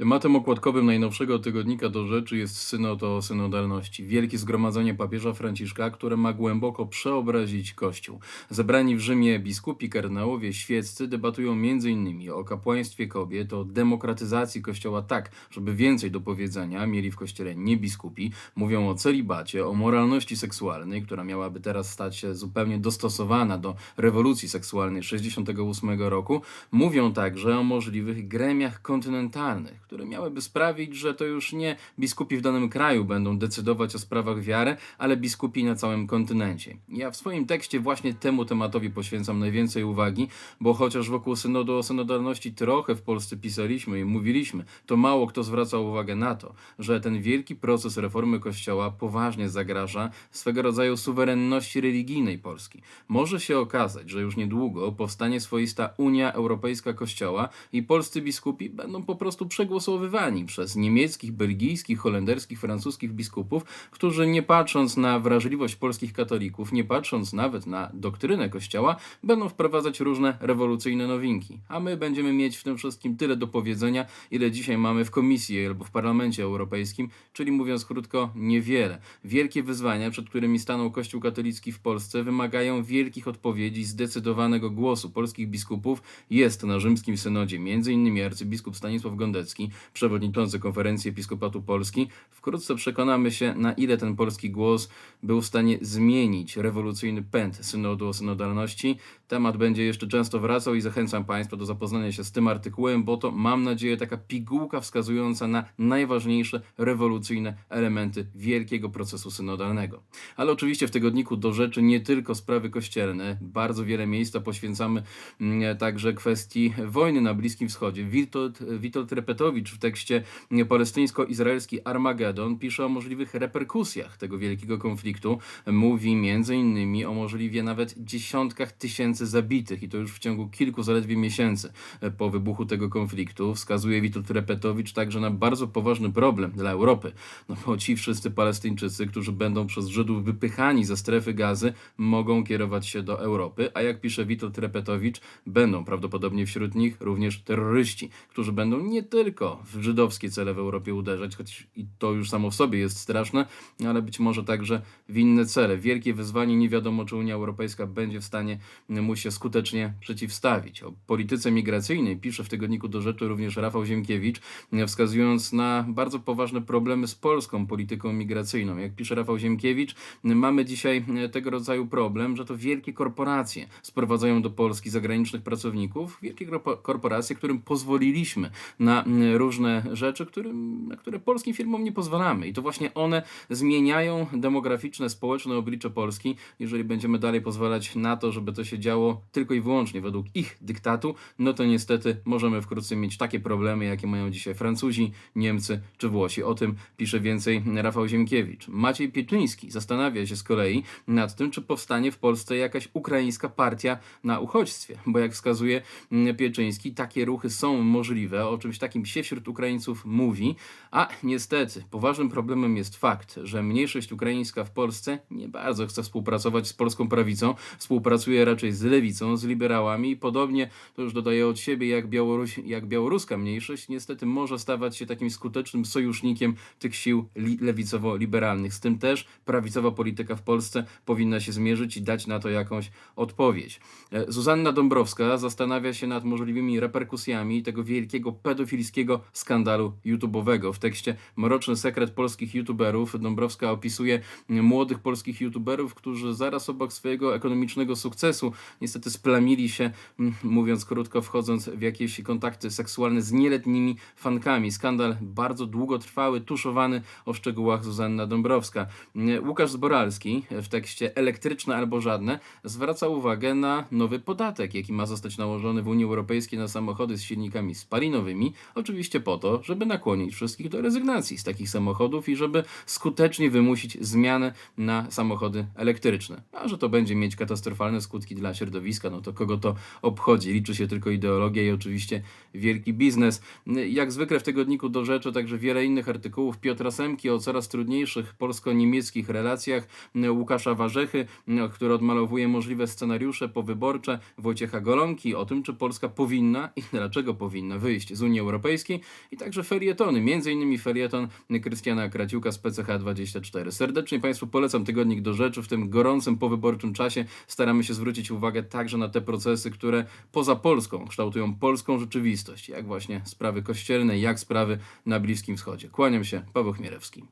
Tematem okładkowym najnowszego tygodnika do rzeczy jest synod o synodalności. Wielkie zgromadzenie papieża Franciszka, które ma głęboko przeobrazić Kościół. Zebrani w Rzymie biskupi, kardynałowie, świeccy debatują m.in. o kapłaństwie kobiet, o demokratyzacji Kościoła tak, żeby więcej do powiedzenia mieli w Kościele nie biskupi. Mówią o celibacie, o moralności seksualnej, która miałaby teraz stać się zupełnie dostosowana do rewolucji seksualnej 68 roku. Mówią także o możliwych gremiach kontynentalnych, które miałyby sprawić, że to już nie biskupi w danym kraju będą decydować o sprawach wiary, ale biskupi na całym kontynencie. Ja w swoim tekście właśnie temu tematowi poświęcam najwięcej uwagi, bo chociaż wokół synodu o synodalności trochę w Polsce pisaliśmy i mówiliśmy, to mało kto zwracał uwagę na to, że ten wielki proces reformy Kościoła poważnie zagraża swego rodzaju suwerenności religijnej Polski. Może się okazać, że już niedługo powstanie swoista Unia Europejska Kościoła i polscy biskupi będą po prostu przegłosowani przez niemieckich, belgijskich, holenderskich, francuskich biskupów, którzy nie patrząc na wrażliwość polskich katolików, nie patrząc nawet na doktrynę Kościoła, będą wprowadzać różne rewolucyjne nowinki. A my będziemy mieć w tym wszystkim tyle do powiedzenia, ile dzisiaj mamy w Komisji albo w Parlamencie Europejskim, czyli mówiąc krótko, niewiele. Wielkie wyzwania, przed którymi stanął Kościół katolicki w Polsce, wymagają wielkich odpowiedzi, zdecydowanego głosu polskich biskupów. Jest na rzymskim synodzie m.in. arcybiskup Stanisław Gondecki, przewodniczący Konferencji Episkopatu Polski. Wkrótce przekonamy się, na ile ten polski głos był w stanie zmienić rewolucyjny pęd synodu o synodalności. Temat będzie jeszcze często wracał i zachęcam Państwa do zapoznania się z tym artykułem, bo to, mam nadzieję, taka pigułka wskazująca na najważniejsze rewolucyjne elementy wielkiego procesu synodalnego. Ale oczywiście w tygodniku do rzeczy nie tylko sprawy kościelne. Bardzo wiele miejsca poświęcamy mm, także kwestii wojny na Bliskim Wschodzie. Witold, Witold Repetowicz w tekście palestyńsko-izraelski Armagedon pisze o możliwych reperkusjach tego wielkiego konfliktu. Mówi między innymi o możliwie nawet dziesiątkach tysięcy zabitych i to już w ciągu kilku zaledwie miesięcy po wybuchu tego konfliktu. Wskazuje Witold Repetowicz także na bardzo poważny problem dla Europy. No bo ci wszyscy Palestyńczycy, którzy będą przez Żydów wypychani ze strefy gazy, mogą kierować się do Europy, a jak pisze Witold Repetowicz, będą prawdopodobnie wśród nich również terroryści, którzy będą nie tylko w żydowskie cele w Europie uderzać, choć i to już samo w sobie jest straszne, ale być może także w inne cele. Wielkie wyzwanie, nie wiadomo czy Unia Europejska będzie w stanie mu się skutecznie przeciwstawić. O polityce migracyjnej pisze w tygodniku do rzeczy również Rafał Ziemkiewicz, wskazując na bardzo poważne problemy z polską polityką migracyjną. Jak pisze Rafał Ziemkiewicz, mamy dzisiaj tego rodzaju problem, że to wielkie korporacje sprowadzają do Polski zagranicznych pracowników, wielkie korpo- korporacje, którym pozwoliliśmy na różne rzeczy, którym, na które polskim firmom nie pozwalamy. I to właśnie one zmieniają demograficzne, społeczne oblicze Polski. Jeżeli będziemy dalej pozwalać na to, żeby to się działo tylko i wyłącznie według ich dyktatu, no to niestety możemy wkrótce mieć takie problemy, jakie mają dzisiaj Francuzi, Niemcy czy Włosi. O tym pisze więcej Rafał Ziemkiewicz. Maciej Pieczyński zastanawia się z kolei nad tym, czy powstanie w Polsce jakaś ukraińska partia na uchodźstwie, bo jak wskazuje mm, Pieczyński, takie ruchy są możliwe, o czymś takim się wśród Ukraińców mówi, a niestety poważnym problemem jest fakt, że mniejszość ukraińska w Polsce nie bardzo chce współpracować z polską prawicą, współpracuje raczej z lewicą, z liberałami i podobnie, to już dodaję od siebie, jak, Białoruś, jak białoruska mniejszość, niestety może stawać się takim skutecznym sojusznikiem tych sił li, lewicowo-liberalnych. Z tym też prawicowa polityka w Polsce powinna się zmierzyć i dać na to jakąś odpowiedź. E, Zuzanna Dąbrowska zastanawia się nad możliwymi reperkusjami tego wielkiego pedofilskiego skandalu YouTube'owego. W tekście Mroczny sekret polskich YouTuberów Dąbrowska opisuje młodych polskich YouTuberów, którzy zaraz obok swojego ekonomicznego sukcesu niestety splamili się, m, mówiąc krótko, wchodząc w jakieś kontakty seksualne z nieletnimi fankami. Skandal bardzo długotrwały, tuszowany o szczegółach Zuzanna Dąbrowska. M, Łukasz Zboralski w tekście Elektryczne albo żadne zwraca uwagę na nowy podatek, jaki ma zostać nałożony w Unii Europejskiej na samochody z silnikami spalinowymi, oczywiście po to, żeby nakłonić wszystkich do rezygnacji z takich samochodów i żeby skutecznie wymusić zmianę na samochody elektryczne. A że to będzie mieć katastrofalne skutki dla środowiska, no to kogo to obchodzi? Liczy się tylko ideologia i oczywiście wielki biznes. Jak zwykle w tygodniku do rzeczy, także wiele innych artykułów Piotra Semki o coraz trudniejszych polsko-niemieckich relacjach, Łukasza Warzechy, który odmalowuje możliwe scenariusze powyborcze, Wojciecha Golonki o tym, czy Polska powinna i dlaczego powinna wyjść z Unii Europejskiej i także felietony, między innymi felieton Krystiana Kraciuka z PCH24. Serdecznie Państwu polecam tygodnik do rzeczy w tym gorącym powyborczym czasie. Staramy się zwrócić uwagę także na te procesy, które poza Polską kształtują polską rzeczywistość, jak właśnie sprawy kościelne, jak sprawy na Bliskim Wschodzie. Kłaniam się, Paweł Chmierewski.